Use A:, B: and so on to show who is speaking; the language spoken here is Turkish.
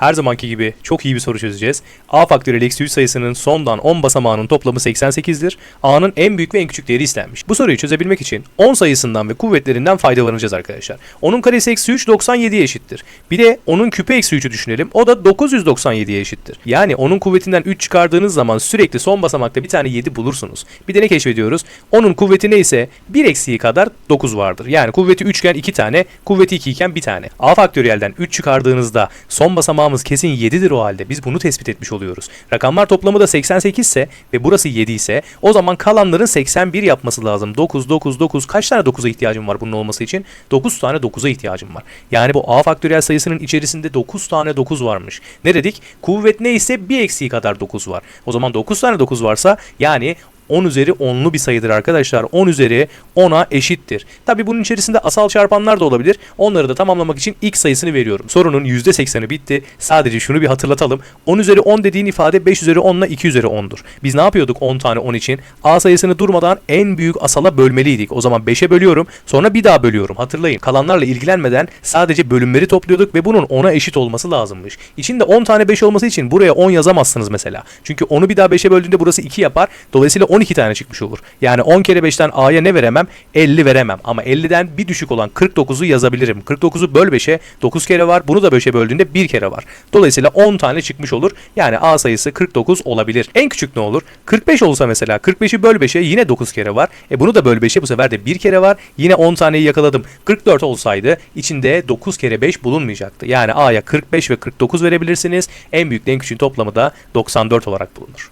A: Her zamanki gibi çok iyi bir soru çözeceğiz. A faktöriyel eksi 3 sayısının sondan 10 basamağının toplamı 88'dir. A'nın en büyük ve en küçük değeri istenmiş. Bu soruyu çözebilmek için 10 sayısından ve kuvvetlerinden faydalanacağız arkadaşlar. Onun karesi eksi 3 97'ye eşittir. Bir de onun küpü eksi 3'ü düşünelim. O da 997'ye eşittir. Yani onun kuvvetinden 3 çıkardığınız zaman sürekli son basamakta bir tane 7 bulursunuz. Bir de ne keşfediyoruz? Onun kuvveti neyse 1 eksiği kadar 9 vardır. Yani kuvveti 3 iken 2 tane, kuvveti 2 iken 1 tane. A faktöriyelden 3 çıkardığınızda son basamağımız kesin 7'dir o halde. Biz bunu tespit etmiş oluyoruz. Rakamlar toplamı da 88 ise ve burası 7 ise o zaman kalanların 81 yapması lazım. 9, 9, 9. Kaç tane 9'a ihtiyacım var bunun olması için? 9 tane 9'a ihtiyacım var. Yani bu A faktöriyel sayısının içerisinde 9 tane 9 varmış. Ne dedik? Kuvvet neyse bir eksiği kadar 9 var. O zaman 9 tane 9 varsa yani 10 üzeri 10'lu bir sayıdır arkadaşlar. 10 üzeri 10'a eşittir. Tabi bunun içerisinde asal çarpanlar da olabilir. Onları da tamamlamak için x sayısını veriyorum. Sorunun %80'i bitti. Sadece şunu bir hatırlatalım. 10 üzeri 10 dediğin ifade 5 üzeri 10 ile 2 üzeri 10'dur. Biz ne yapıyorduk 10 tane 10 için? A sayısını durmadan en büyük asala bölmeliydik. O zaman 5'e bölüyorum. Sonra bir daha bölüyorum. Hatırlayın. Kalanlarla ilgilenmeden sadece bölümleri topluyorduk ve bunun 10'a eşit olması lazımmış. İçinde 10 tane 5 olması için buraya 10 yazamazsınız mesela. Çünkü 10'u bir daha 5'e böldüğünde burası 2 yapar. Dolayısıyla 12 tane çıkmış olur. Yani 10 kere 5'ten A'ya ne veremem? 50 veremem. Ama 50'den bir düşük olan 49'u yazabilirim. 49'u böl 5'e 9 kere var. Bunu da 5'e böldüğünde 1 kere var. Dolayısıyla 10 tane çıkmış olur. Yani A sayısı 49 olabilir. En küçük ne olur? 45 olsa mesela 45'i böl 5'e yine 9 kere var. E bunu da böl 5'e bu sefer de 1 kere var. Yine 10 taneyi yakaladım. 44 olsaydı içinde 9 kere 5 bulunmayacaktı. Yani A'ya 45 ve 49 verebilirsiniz. En büyük en küçüğün toplamı da 94 olarak bulunur.